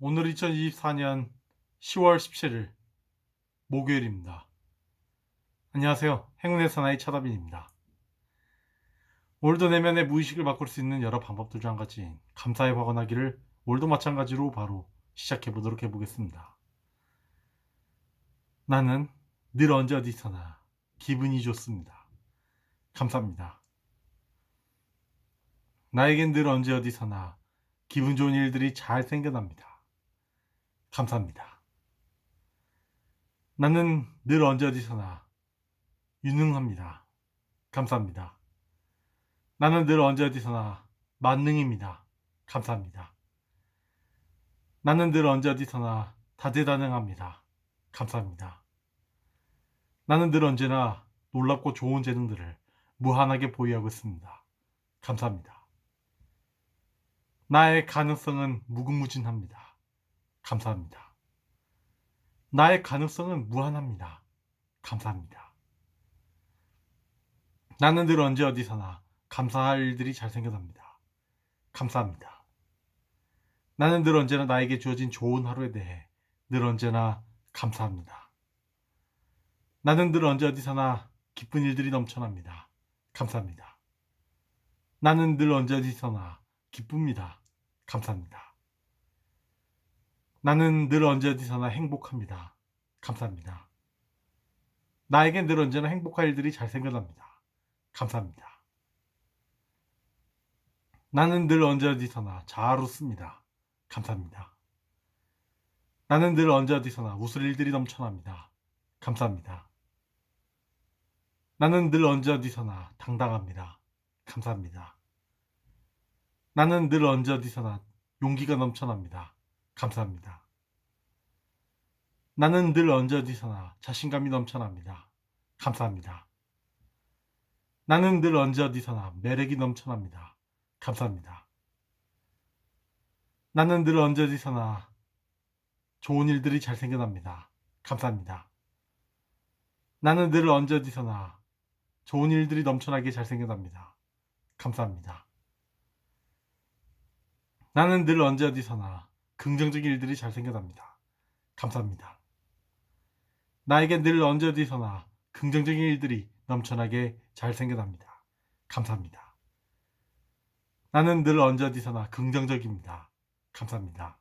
오늘 2024년 10월 17일 목요일입니다. 안녕하세요. 행운의 사나이 차다빈입니다. 오늘도 내면의 무의식을 바꿀 수 있는 여러 방법들 중 한 가지인 감사의 확언하기를 오늘도 마찬가지로 바로 시작해 보도록 해보겠습니다. 나는 늘 언제 어디서나 기분이 좋습니다. 감사합니다. 나에겐 늘 언제 어디서나 기분 좋은 일들이 잘 생겨납니다. 감사합니다. 나는 늘 언제 어디서나 유능합니다. 감사합니다. 나는 늘 언제 어디서나 만능입니다. 감사합니다. 나는 늘 언제 어디서나 다재다능합니다. 감사합니다. 나는 늘 언제나 놀랍고 좋은 재능들을 무한하게 보유하고 있습니다. 감사합니다. 나의 가능성은 무궁무진합니다. 감사합니다. 나의 가능성은 무한합니다. 감사합니다. 나는 늘 언제 어디서나 감사할 일들이 잘 생겨납니다. 감사합니다. 나는 늘 언제나 나에게 주어진 좋은 하루에 대해 늘 언제나 감사합니다. 나는 늘 언제 어디서나 기쁜 일들이 넘쳐납니다. 감사합니다. 나는 늘 언제 어디서나 기쁩니다. 감사합니다. 나는 늘 언제 어디서나 행복합니다. 감사합니다. 나에겐 늘 언제나 행복할 일들이 잘 생겨납니다. 감사합니다. 나는 늘 언제 어디서나 잘 웃습니다. 감사합니다. 나는 늘 언제 어디서나 웃을 일들이 넘쳐납니다. 감사합니다. 나는 늘 언제 어디서나 당당합니다. 감사합니다. 나는 늘 언제 어디서나 용기가 넘쳐납니다. 감사합니다. 나는 늘 언제 어디서나 자신감이 넘쳐납니다. 감사합니다. 나는 늘 언제 어디서나 매력이 넘쳐납니다. 감사합니다. 나는 늘 언제 어디서나 좋은 일들이 잘 생겨납니다. 감사합니다. 나는 늘 언제 어디서나 좋은 일들이 넘쳐나게 잘 생겨납니다. 감사합니다. 나는 늘 언제 어디서나 긍정적인 일들이 잘 생겨납니다. 감사합니다. 나에게 늘 언제 어디서나 긍정적인 일들이 넘쳐나게 잘 생겨납니다. 감사합니다. 나는 늘 언제 어디서나 긍정적입니다. 감사합니다.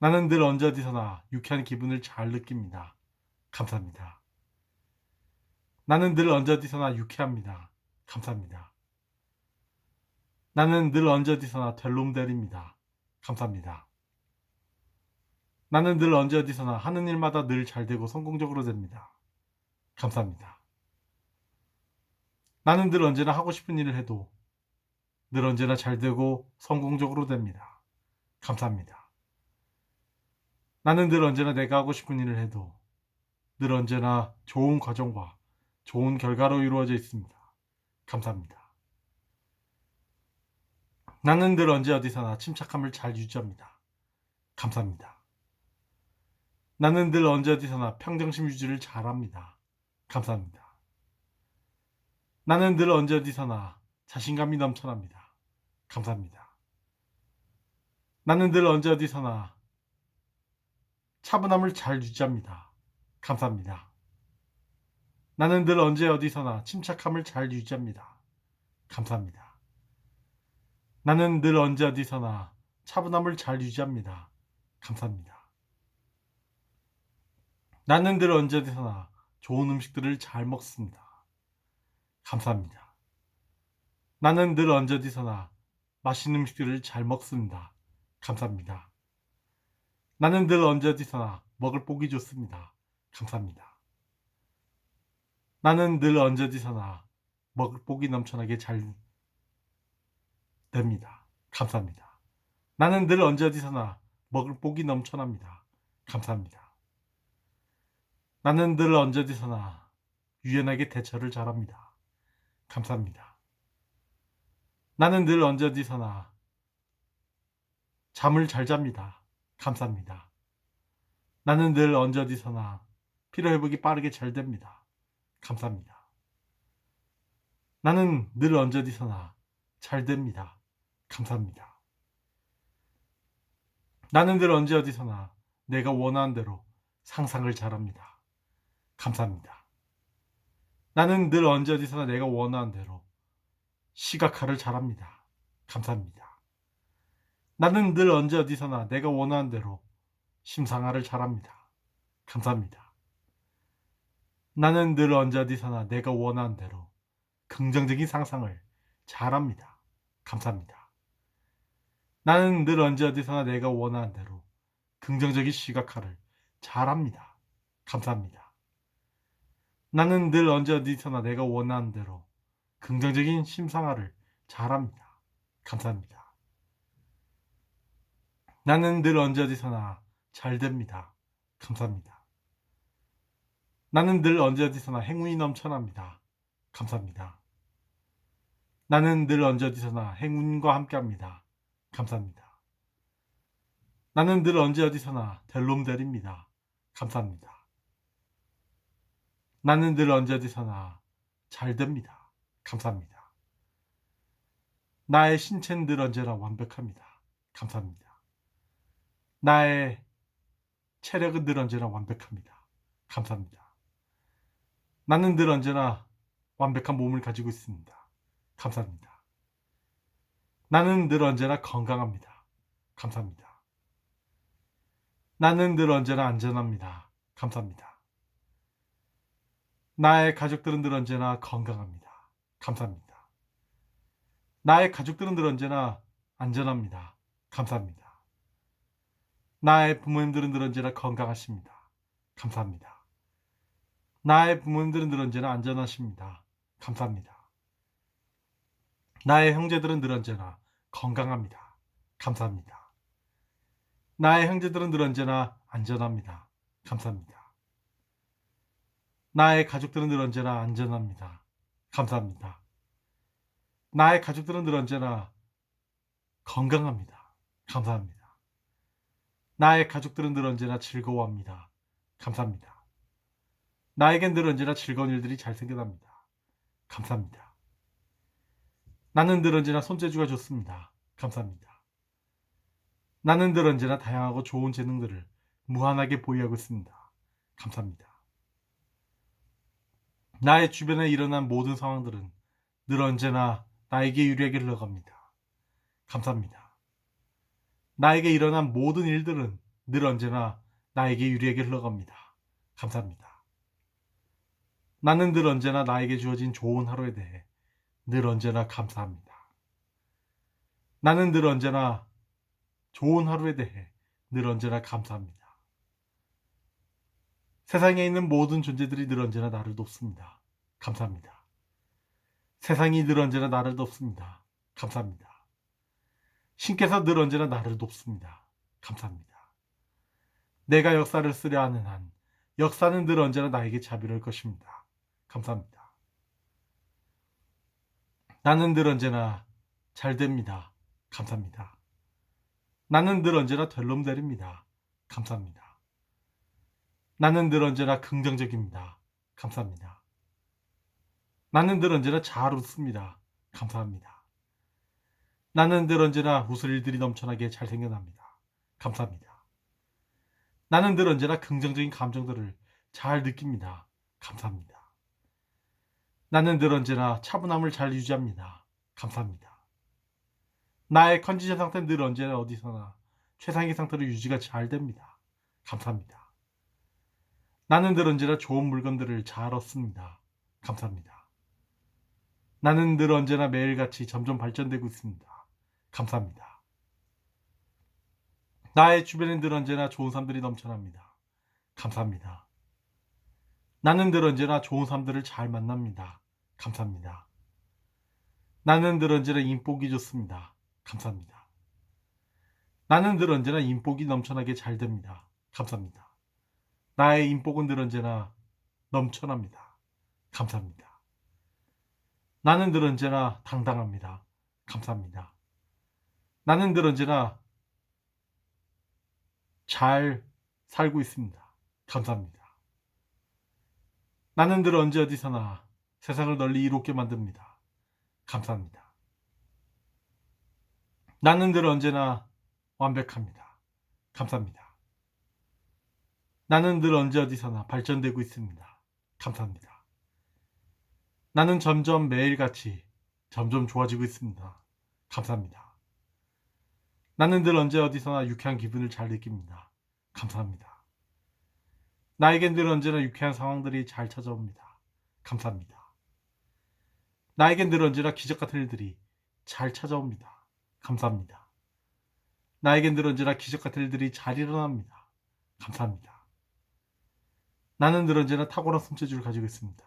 나는 늘 언제 어디서나 유쾌한 기분을 잘 느낍니다. 감사합니다. 나는 늘 언제 어디서나 유쾌합니다. 감사합니다. 나는 늘 언제 어디서나 델롬델입니다. 감사합니다. 나는 늘 언제 어디서나 하는 일마다 늘 잘 되고 성공적으로 됩니다. 감사합니다. 나는 늘 언제나 하고 싶은 일을 해도 늘 언제나 잘 되고 성공적으로 됩니다. 감사합니다. 나는 늘 언제나 내가 하고 싶은 일을 해도 늘 언제나 좋은 과정과 좋은 결과로 이루어져 있습니다. 감사합니다. 나는 늘 언제 어디서나 침착함을 잘 유지합니다. 감사합니다. 나는 늘 언제 어디서나 평정심 유지를 잘합니다. 감사합니다. 나는 늘 언제 어디서나 자신감이 넘쳐납니다. 감사합니다. 나는 늘 언제 어디서나 차분함을 잘 유지합니다. 감사합니다. 나는 늘 언제 어디서나 침착함을 잘 유지합니다. 감사합니다. 나는 늘 언제 어디서나 차분함을 잘 유지합니다. 감사합니다. 나는 늘 언제 어디서나 좋은 음식들을 잘 먹습니다. 감사합니다. 나는 늘 언제 어디서나 맛있는 음식들을 잘 먹습니다. 감사합니다. 나는 늘 언제 어디서나 먹을 복이 좋습니다. 감사합니다. 나는 늘 언제 어디서나 먹을 복이 넘쳐나게 잘 됩니다. 감사합니다. 나는 늘 언제 어디서나 먹을 복이 넘쳐납니다. 감사합니다. 나는 늘 언제 어디서나 유연하게 대처를 잘합니다. 감사합니다. 나는 늘 언제 어디서나 잠을 잘 잡니다. 감사합니다. 나는 늘 언제 어디서나 피로 회복이 빠르게 잘 됩니다. 감사합니다. 나는 늘 언제 어디서나 잘 됩니다. 감사합니다. 나는 늘 언제 어디서나 내가 원하는 대로 상상을 잘합니다. 감사합니다. 나는 늘 언제 어디서나 내가 원하는 대로 시각화를 잘합니다. 감사합니다. 나는 늘 언제 어디서나 내가 원하는 대로 심상화를 잘합니다. 감사합니다. 나는 늘 언제 어디서나 내가 원하는 대로 긍정적인 상상을 잘합니다. 감사합니다. 나는 늘 언제 어디서나 내가 원하는 대로 긍정적인 시각화를 잘합니다. 감사합니다. 나는 늘 언제 어디서나 내가 원하는 대로 긍정적인 심상화를 잘합니다. 감사합니다. 나는 늘 언제 어디서나 잘 됩니다. 감사합니다. 나는 늘 언제 어디서나 행운이 넘쳐납니다. 감사합니다. 나는 늘 언제 어디서나 행운과 함께합니다. 감사합니다. 나는 늘 언제 어디서나 델롬델입니다. 감사합니다. 나는 늘 언제 어디서나 잘 됩니다. 감사합니다. 나의 신체는 늘 언제나 완벽합니다. 감사합니다. 나의 체력은 늘 언제나 완벽합니다. 감사합니다. 나는 늘 언제나 완벽한 몸을 가지고 있습니다. 감사합니다. 나는 늘 언제나 건강합니다. 감사합니다. 나는 늘 언제나 안전합니다. 감사합니다. 나의 가족들은 늘 언제나 건강합니다. 감사합니다. 나의 가족들은 늘 언제나 안전합니다. 감사합니다. 나의 부모님들은 늘 언제나 건강하십니다. 감사합니다. 나의 부모님들은 늘 언제나 안전하십니다. 감사합니다. 나의 형제들은 늘 언제나 건강합니다. 감사합니다. 나의 형제들은 늘 언제나 안전합니다. 감사합니다. 나의 가족들은 늘 언제나 안전합니다. 감사합니다. 나의 가족들은 늘 언제나 건강합니다. 감사합니다. 나의 가족들은 늘 언제나 즐거워합니다. 감사합니다. 나에겐 늘 언제나 즐거운 일들이 잘 생겨납니다. 감사합니다. 나는 늘 언제나 손재주가 좋습니다. 감사합니다. 나는 늘 언제나 다양하고 좋은 재능들을 무한하게 보유하고 있습니다. 감사합니다. 나의 주변에 일어난 모든 상황들은 늘 언제나 나에게 유리하게 흘러갑니다. 감사합니다. 나에게 일어난 모든 일들은 늘 언제나 나에게 유리하게 흘러갑니다. 감사합니다. 나는 늘 언제나 나에게 주어진 좋은 하루에 대해 늘 언제나 감사합니다. 나는 늘 언제나 좋은 하루에 대해 늘 언제나 감사합니다. 세상에 있는 모든 존재들이 늘 언제나 나를 돕습니다. 감사합니다. 세상이 늘 언제나 나를 돕습니다. 감사합니다. 신께서 늘 언제나 나를 돕습니다. 감사합니다. 내가 역사를 쓰려 하는 한 역사는 늘 언제나 나에게 자비로울 것입니다. 감사합니다. 나는 늘 언제나 잘 됩니다. 감사합니다. 나는 늘 언제나 델롬델입니다. 감사합니다. 나는 늘 언제나 긍정적입니다. 감사합니다. 나는 늘 언제나 잘 웃습니다. 감사합니다. 나는 늘 언제나 웃을 일들이 넘쳐나게 잘 생겨납니다. 감사합니다. 나는 늘 언제나 긍정적인 감정들을 잘 느낍니다. 감사합니다. 나는 늘 언제나 차분함을 잘 유지합니다. 감사합니다. 나의 컨디션 상태는 늘 언제나 어디서나 최상의 상태로 유지가 잘 됩니다. 감사합니다. 나는 늘 언제나 좋은 물건들을 잘 얻습니다. 감사합니다. 나는 늘 언제나 매일같이 점점 발전되고 있습니다. 감사합니다. 나의 주변엔 늘 언제나 좋은 사람들이 넘쳐납니다. 감사합니다. 나는 늘 언제나 좋은 사람들을 잘 만납니다. 감사합니다. 나는 늘 언제나 인복이 좋습니다. 감사합니다. 나는 늘 언제나 인복이 넘쳐나게 잘 됩니다. 감사합니다. 나의 인복은 늘 언제나 넘쳐납니다. 감사합니다. 나는 늘 언제나 당당합니다. 감사합니다. 나는 늘 언제나 잘 살고 있습니다. 감사합니다. 나는 늘 언제 어디서나 세상을 널리 이롭게 만듭니다. 감사합니다. 나는 늘 언제나 완벽합니다. 감사합니다. 나는 늘 언제 어디서나 발전되고 있습니다. 감사합니다. 나는 점점 매일같이 점점 좋아지고 있습니다. 감사합니다. 나는 늘 언제 어디서나 유쾌한 기분을 잘 느낍니다. 감사합니다. 나에겐 늘 언제나 유쾌한 상황들이 잘 찾아옵니다. 감사합니다. 나에겐 늘 언제나 기적 같은 일들이 잘 찾아옵니다. 감사합니다. 나에겐 늘 언제나 기적 같은 일들이 잘 일어납니다. 감사합니다. 나는 늘 언제나 탁월한 손재주를 가지고 있습니다.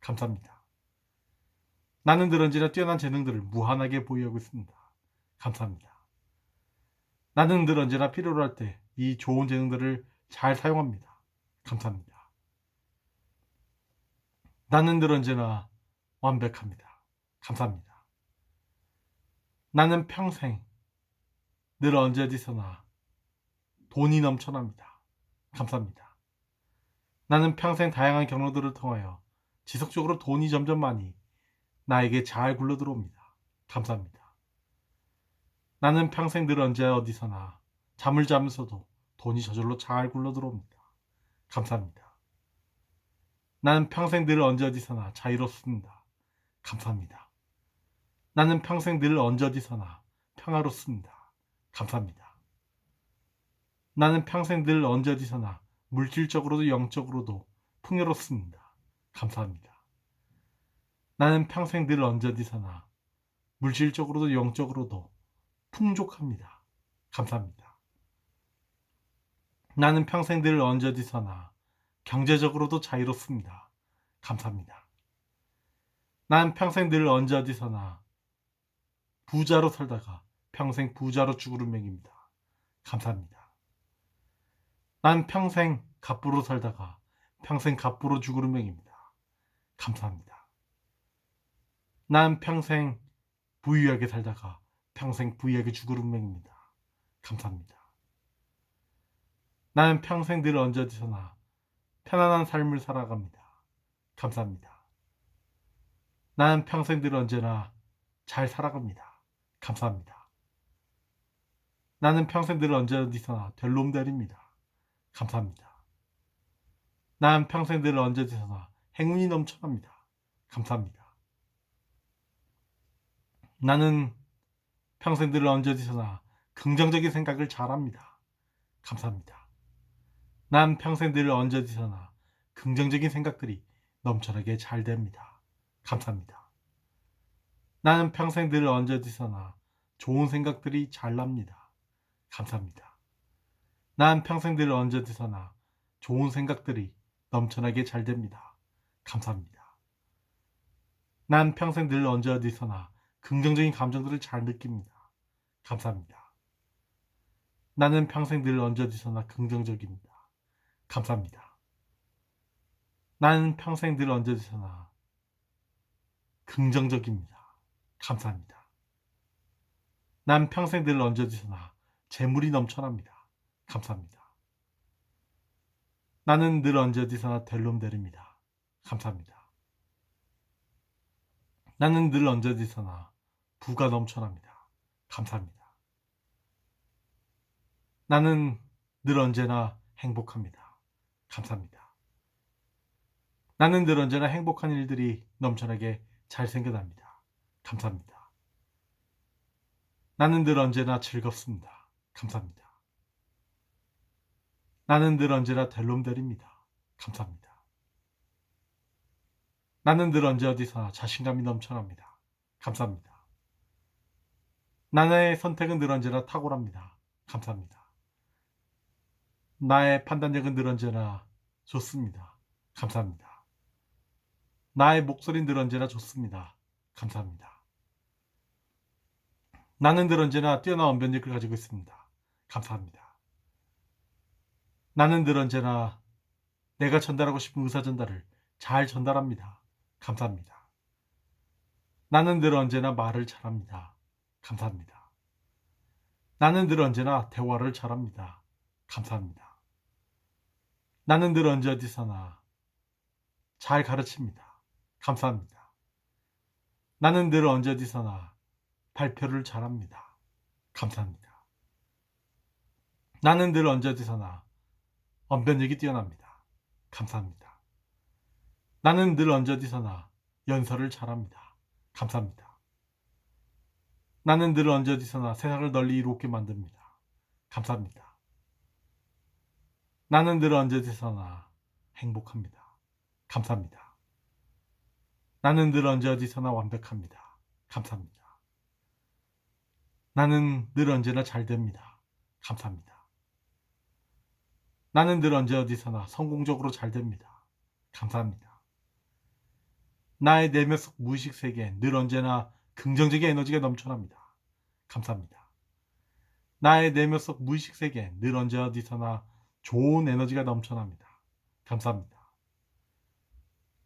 감사합니다. 나는 늘 언제나 뛰어난 재능들을 무한하게 보유하고 있습니다. 감사합니다. 나는 늘 언제나 필요로 할 때 이 좋은 재능들을 잘 사용합니다. 감사합니다. 나는 늘 언제나 완벽합니다. 감사합니다. 나는 평생 늘 언제 어디서나 돈이 넘쳐납니다. 감사합니다. 나는 평생 다양한 경로들을 통하여 지속적으로 돈이 점점 많이 나에게 잘 굴러 들어옵니다. 감사합니다. 나는 평생 늘 언제 어디서나 잠을 자면서도 돈이 저절로 잘 굴러 들어옵니다. 감사합니다. 나는 평생 늘 언제 어디서나 자유롭습니다. 감사합니다. 나는 평생 늘 언제 어디서나 평화롭습니다. 감사합니다. 나는 평생 늘 언제 어디서나 물질적으로도 영적으로도 풍요롭습니다. 감사합니다. 나는 평생 늘 언제 어디서나 물질적으로도 영적으로도 풍족합니다. 감사합니다. 나는 평생 늘 언제 어디서나 경제적으로도 자유롭습니다. 감사합니다. 난 평생 늘 언제 어디서나 부자로 살다가 평생 부자로 죽을 운명입니다. 감사합니다. 난 평생 갑부로 살다가 평생 갑부로 죽을 운명입니다. 감사합니다. 난 평생 부유하게 살다가 평생 부유하게 죽을 운명입니다. 감사합니다. 나는 평생 늘 언제 어디서나 편안한 삶을 살아갑니다. 감사합니다. 나는 평생 늘 언제나 잘 살아갑니다. 감사합니다. 나는 평생 늘 언제 어디서나 될 놈들입니다. 감사합니다. 나는 평생 늘 언제 어디서나 행운이 넘쳐납니다. 감사합니다. 나는 평생 늘 언제 어디서나 긍정적인 생각을 잘합니다. 감사합니다. 난 평생 늘 언제 어디서나 긍정적인 생각들이 넘쳐나게 잘 됩니다. 감사합니다. 나는 평생 늘 언제 어디서나 좋은 생각들이 잘 납니다. 감사합니다. 난 평생 늘 언제 어디서나 좋은 생각들이 넘쳐나게 잘 됩니다. 감사합니다. 난 평생 늘 언제 어디서나 긍정적인 감정들을 잘 느낍니다. 감사합니다. 나는 평생 늘 언제 어디서나 긍정적입니다. 감사합니다. 나는 평생 늘 어디서나 긍정적입니다. 감사합니다. 난 평생 늘 어디서나 재물이 넘쳐납니다. 감사합니다. 나는 늘 언제 어디서나 델롬델입니다. 감사합니다. 나는 늘 언제 어디서나 부가 넘쳐납니다. 감사합니다. 나는 늘 언제나 행복합니다. 감사합니다. 나는 늘 언제나 행복한 일들이 넘쳐나게 잘 생겨납니다. 감사합니다. 나는 늘 언제나 즐겁습니다. 감사합니다. 나는 늘 언제나 델롬델입니다. 감사합니다. 나는 늘 언제 어디서나 자신감이 넘쳐납니다. 감사합니다. 나의 선택은 늘 언제나 탁월합니다. 감사합니다. 나의 판단력은 늘 언제나 좋습니다. 감사합니다. 나의 목소리는 늘 언제나 좋습니다. 감사합니다. 나는 늘 언제나 뛰어난 언변력을 가지고 있습니다. 감사합니다. 나는 늘 언제나 내가 전달하고 싶은 의사 전달을 잘 전달합니다. 감사합니다. 나는 늘 언제나 말을 잘합니다. 감사합니다. 나는 늘 언제나 대화를 잘합니다. 감사합니다. 나는 늘 언제 어디서나 잘 가르칩니다. 감사합니다. 나는 늘 언제 어디서나 발표를 잘합니다. 감사합니다. 나는 늘 언제 어디서나 언변력이 뛰어납니다. 감사합니다. 나는 늘 언제 어디서나 연설을 잘합니다. 감사합니다. 나는 늘 언제 어디서나 세상을 널리 이롭게 만듭니다. 감사합니다. 나는 늘 언제 어디서나 행복합니다. 감사합니다. 나는 늘 언제 어디서나 완벽합니다. 감사합니다. 나는 늘 언제나 잘 됩니다. 감사합니다. 나는 늘 언제 어디서나 성공적으로 잘 됩니다. 감사합니다. 나의 내면 속 무의식 세계엔 늘 언제나 긍정적인 에너지가 넘쳐납니다. 감사합니다. 나의 내면 속 무의식 세계엔 늘 언제 어디서나 좋은 에너지가 넘쳐납니다. 감사합니다.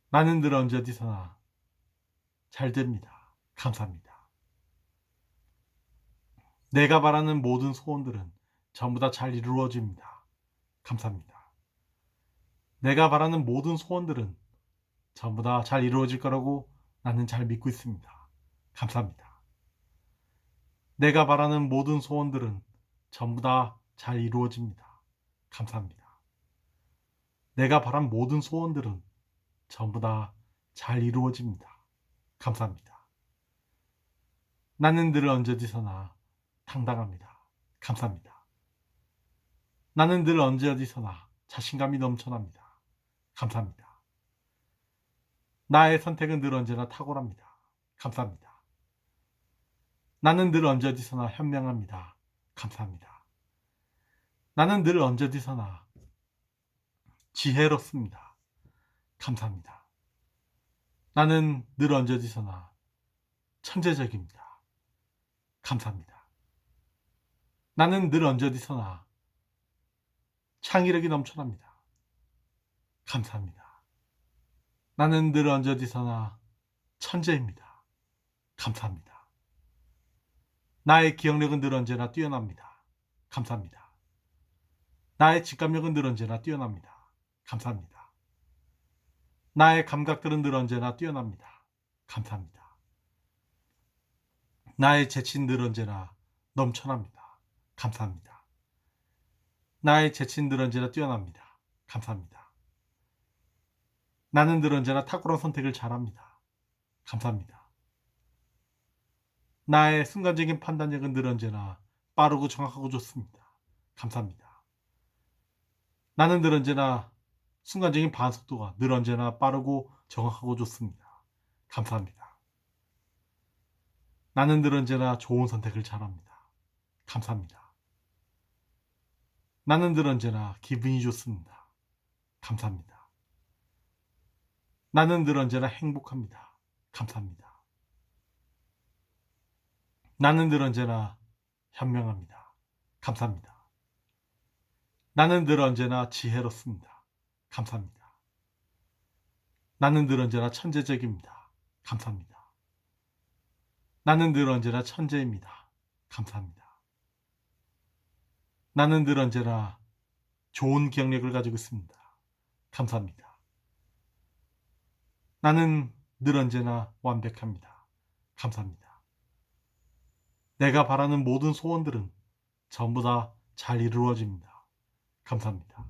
나는 늘 언제 어디서나 잘 됩니다. 감사합니다. 내가 바라는 모든 소원들은 전부 다 잘 이루어집니다. 감사합니다. 내가 바라는 모든 소원들은 전부 다 잘 이루어질 거라고 나는 잘 믿고 있습니다. 감사합니다. 내가 바라는 모든 소원들은 전부 다 잘 이루어집니다. 감사합니다. 내가 바란 모든 소원들은 전부 다 잘 이루어집니다. 감사합니다. 나는 늘 언제 어디서나 당당합니다. 감사합니다. 나는 늘 언제 어디서나 자신감이 넘쳐납니다. 감사합니다. 나의 선택은 늘 언제나 탁월합니다. 감사합니다. 나는 늘 언제 어디서나 현명합니다. 감사합니다. 나는 늘 언제 어디서나 지혜롭습니다. 감사합니다. 나는 늘 언제 어디서나 천재적입니다. 감사합니다. 나는 늘 언제 어디서나 창의력이 넘쳐납니다. 감사합니다. 나는 늘 언제 어디서나 천재입니다. 감사합니다. 나의 기억력은 늘 언제나 뛰어납니다. 감사합니다. 나의 직감력은 늘 언제나 뛰어납니다. 감사합니다. 나의 감각들은 늘 언제나 뛰어납니다. 감사합니다. 나의 재치는 늘 언제나 넘쳐납니다. 감사합니다. 나의 재치는 늘 언제나 뛰어납니다. 감사합니다. 나는 늘 언제나 탁월한 선택을 잘합니다. 감사합니다. 나의 순간적인 판단력은 늘 언제나 빠르고 정확하고 좋습니다. 감사합니다. 나는 늘 언제나 순간적인 반속도가 늘 언제나 빠르고 정확하고 좋습니다. 감사합니다. 나는 늘 언제나 좋은 선택을 잘합니다. 감사합니다. 나는 늘 언제나 기분이 좋습니다. 감사합니다. 나는 늘 언제나 행복합니다. 감사합니다. 나는 늘 언제나 현명합니다. 감사합니다. 나는 늘 언제나 지혜롭습니다. 감사합니다. 나는 늘 언제나 천재적입니다. 감사합니다. 나는 늘 언제나 천재입니다. 감사합니다. 나는 늘 언제나 좋은 기억력을 가지고 있습니다. 감사합니다. 나는 늘 언제나 완벽합니다. 감사합니다. 내가 바라는 모든 소원들은 전부 다 잘 이루어집니다. 감사합니다.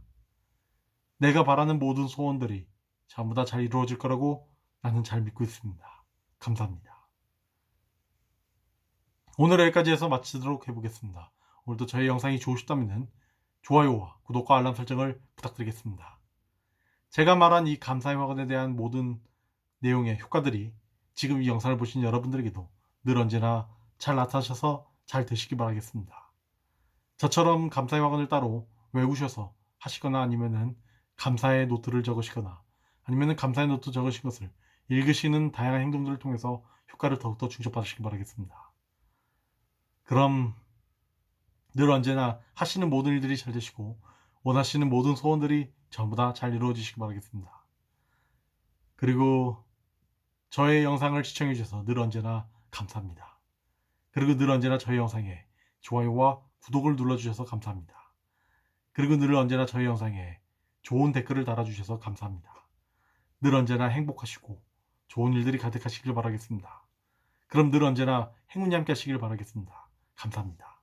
내가 바라는 모든 소원들이 전부 다 잘 이루어질 거라고 나는 잘 믿고 있습니다. 감사합니다. 오늘 여기까지 해서 마치도록 해보겠습니다. 오늘도 저희 영상이 좋으셨다면 좋아요와 구독과 알람 설정을 부탁드리겠습니다. 제가 말한 이 감사의 화관에 대한 모든 내용의 효과들이 지금 이 영상을 보신 여러분들에게도 늘 언제나 잘 나타나셔서 잘 되시기 바라겠습니다. 저처럼 감사의 화관을 따로 외우셔서 하시거나 아니면은 감사의 노트를 적으시거나 아니면은 감사의 노트 적으신 것을 읽으시는 다양한 행동들을 통해서 효과를 더욱더 중첩받으시기 바라겠습니다. 그럼 늘 언제나 하시는 모든 일들이 잘 되시고 원하시는 모든 소원들이 전부 다 잘 이루어지시기 바라겠습니다. 그리고 저의 영상을 시청해 주셔서 늘 언제나 감사합니다. 그리고 늘 언제나 저희 영상에 좋아요와 구독을 눌러주셔서 감사합니다. 그리고 늘 언제나 저희 영상에 좋은 댓글을 달아주셔서 감사합니다. 늘 언제나 행복하시고 좋은 일들이 가득하시길 바라겠습니다. 그럼 늘 언제나 행운이 함께 하시길 바라겠습니다. 감사합니다.